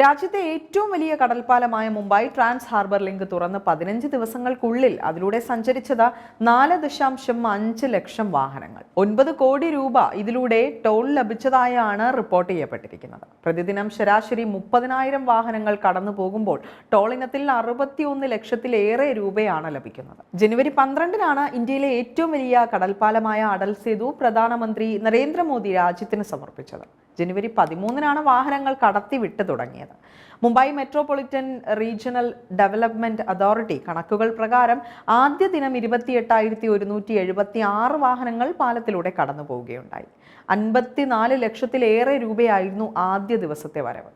രാജ്യത്തെ ഏറ്റവും വലിയ കടൽപ്പാലമായ മുംബൈ ട്രാൻസ് ഹാർബർ ലിങ്ക് തുറന്ന് പതിനഞ്ച് ദിവസങ്ങൾക്കുള്ളിൽ അതിലൂടെ സഞ്ചരിച്ചത് നാല് ദശാംശം അഞ്ച് ലക്ഷം വാഹനങ്ങൾ. ഒൻപത് കോടി രൂപ ഇതിലൂടെ ടോൾ ലഭിച്ചതായാണ് റിപ്പോർട്ട് ചെയ്യപ്പെട്ടിരിക്കുന്നത്. പ്രതിദിനം ശരാശരി മുപ്പതിനായിരം വാഹനങ്ങൾ കടന്നു പോകുമ്പോൾ ടോൾ ഇനത്തിൽ അറുപത്തിയൊന്ന് ലക്ഷത്തിലേറെ രൂപയാണ് ലഭിക്കുന്നത്. ജനുവരി പന്ത്രണ്ടിനാണ് ഇന്ത്യയിലെ ഏറ്റവും വലിയ കടൽപ്പാലമായ അടൽ സേതു പ്രധാനമന്ത്രി നരേന്ദ്രമോദി രാജ്യത്തിന് സമർപ്പിച്ചത്. ജനുവരി പതിമൂന്നിനാണ് വാഹനങ്ങൾ കടത്തി വിട്ടു തുടങ്ങിയത്. Mumbai metropolitan regional development authority കണക്കുകൾ പ്രകാരം ആദ്യ ദിനം ഇരുപത്തിയെട്ടായിരത്തി ഒരുന്നൂറ്റി എഴുപത്തി ആറ് വാഹനങ്ങൾ പാലത്തിലൂടെ കടന്നു പോവുകയുണ്ടായി അൻപത്തിനാല് ലക്ഷത്തിലേറെ രൂപയായിരുന്നു ആദ്യ ദിവസത്തെ വരവ്.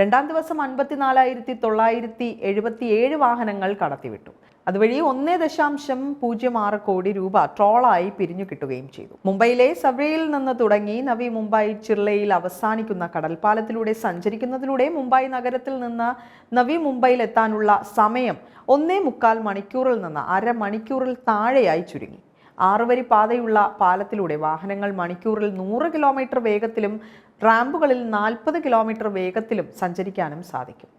രണ്ടാം ദിവസം അൻപത്തിനാലായിരത്തി തൊള്ളായിരത്തി എഴുപത്തി ഏഴ് വാഹനങ്ങൾ കടത്തിവിട്ടു. അതുവഴി ഒന്നേ ദശാംശം പൂജ്യം ആറ് കോടി രൂപ ട്രോളായി പിരിഞ്ഞു കിട്ടുകയും ചെയ്തു. മുംബൈയിലെ സബ്രയിൽ നിന്ന് തുടങ്ങി നവി മുംബൈ ചിർലയിൽ അവസാനിക്കുന്ന കടൽപ്പാലത്തിലൂടെ സഞ്ചരിക്കുന്നതിലൂടെ മുംബൈ നഗരത്തിൽ നിന്ന് നവി മുംബൈയിൽ എത്താനുള്ള സമയം ഒന്നേ മുക്കാൽ മണിക്കൂറിൽ നിന്ന് അരമണിക്കൂറിൽ താഴെയായി ചുരുങ്ങി. ആറുവരി പാതയുള്ള പാലത്തിലൂടെ വാഹനങ്ങൾ മണിക്കൂറിൽ നൂറ് കിലോമീറ്റർ വേഗത്തിലും റാമ്പുകളിൽ നാൽപ്പത് കിലോമീറ്റർ വേഗത്തിലും സഞ്ചരിക്കാനും സാധിക്കും.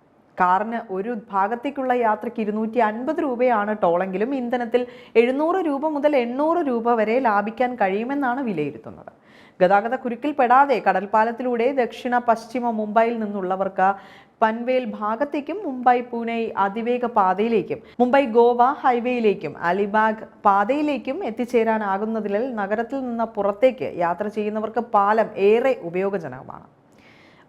കാറിന് ഒരു ഭാഗത്തേക്കുള്ള യാത്രയ്ക്ക് ഇരുന്നൂറ്റി അൻപത് രൂപയാണ് ടോളെങ്കിലും ഇന്ധനത്തിൽ എഴുന്നൂറ് രൂപ മുതൽ എണ്ണൂറ് രൂപ വരെ ലാഭിക്കാൻ കഴിയുമെന്നാണ് വിലയിരുത്തുന്നത്. ഗതാഗത കുരുക്കിൽപ്പെടാതെ കടൽപ്പാലത്തിലൂടെ ദക്ഷിണ പശ്ചിമ മുംബൈയിൽ നിന്നുള്ളവർക്ക് പൻവേൽ ഭാഗത്തേക്കും മുംബൈ പൂനെ അതിവേഗ പാതയിലേക്കും മുംബൈ ഗോവ ഹൈവേയിലേക്കും അലിബാഗ് പാതയിലേക്കും എത്തിച്ചേരാനാകുന്നതിൽ നഗരത്തിൽ നിന്ന് പുറത്തേക്ക് യാത്ര ചെയ്യുന്നവർക്ക് പാലം ഏറെ ഉപയോഗജനകമാണ്.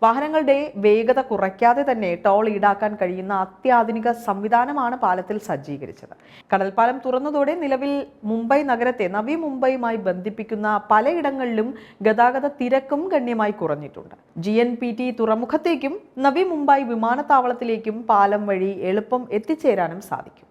വാഹനങ്ങളുടെ വേഗത കുറയ്ക്കാതെ തന്നെ ടോൾ ഈടാക്കാൻ കഴിയുന്ന അത്യാധുനിക സംവിധാനമാണ് പാലത്തിൽ സജ്ജീകരിച്ചത്. കടൽപ്പാലം തുറന്നതോടെ നിലവിൽ മുംബൈ നഗരത്തെ നവി മുംബൈയുമായി ബന്ധിപ്പിക്കുന്ന പലയിടങ്ങളിലും ഗതാഗത തിരക്കും ഗണ്യമായി കുറഞ്ഞിട്ടുണ്ട്. ജി എൻ പി ടി തുറമുഖത്തേക്കും നവി മുംബൈ വിമാനത്താവളത്തിലേക്കും പാലം വഴി എളുപ്പം എത്തിച്ചേരാനും സാധിക്കും.